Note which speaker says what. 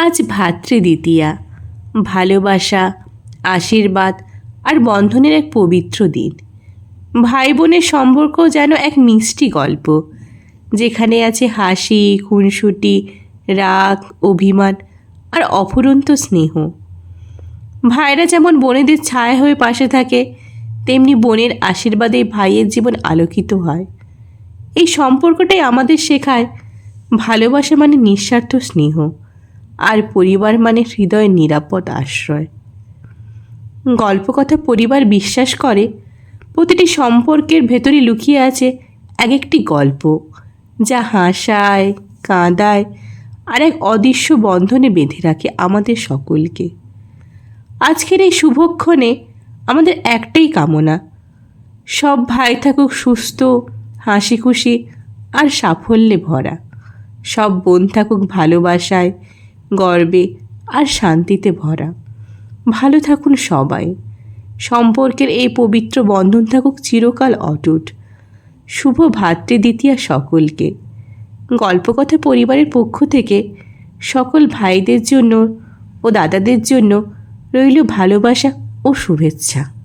Speaker 1: আজ ভাতৃদ্বিতীয়া। ভালোবাসা, আশীর্বাদ আর বন্ধনের এক পবিত্র দিন। ভাই বোনের সম্পর্ক যেন এক মিষ্টি গল্প, যেখানে আছে হাসি, খুনসুটি, রাগ, অভিমান আর অফুরন্ত স্নেহ। ভাইরা যেমন বোনেদের ছায়া হয়ে পাশে থাকে, তেমনি বোনের আশীর্বাদে ভাইয়ের জীবন আলোকিত হয়। এই সম্পর্কটাই আমাদের শেখায় ভালোবাসা মানে নিঃস্বার্থ স্নেহ। আর পরিবার মানে হৃদয়ের নিরাপদ আশ্রয়। গল্পকথা পরিবার বিশ্বাস করে, প্রতিটি সম্পর্কের ভেতরে লুকিয়ে আছে এক একটি গল্প, যা হাসায়, কাঁদায় আর এক অদৃশ্য বন্ধনে বেঁধে রাখে আমাদের সকলকে। আজকের এই শুভক্ষণে আমাদের একটাই কামনা, সব ভাই থাকুক সুস্থ হাসি খুশি আর সাফল্যে ভরা। সব বোন থাকুক ভালোবাসায় গর্বে আর শান্তিতে ভরা। ভালো থাকুন সবাই। সম্পর্কের এই পবিত্র বন্ধন থাকুক চিরকাল অটুট। শুভ ভাতৃদ্বিতীয়া সকলকে। গল্পকথা পরিবারের পক্ষ থেকে সকল ভাইদের জন্য ও দাদাদের জন্য রইল ভালোবাসা ও শুভেচ্ছা।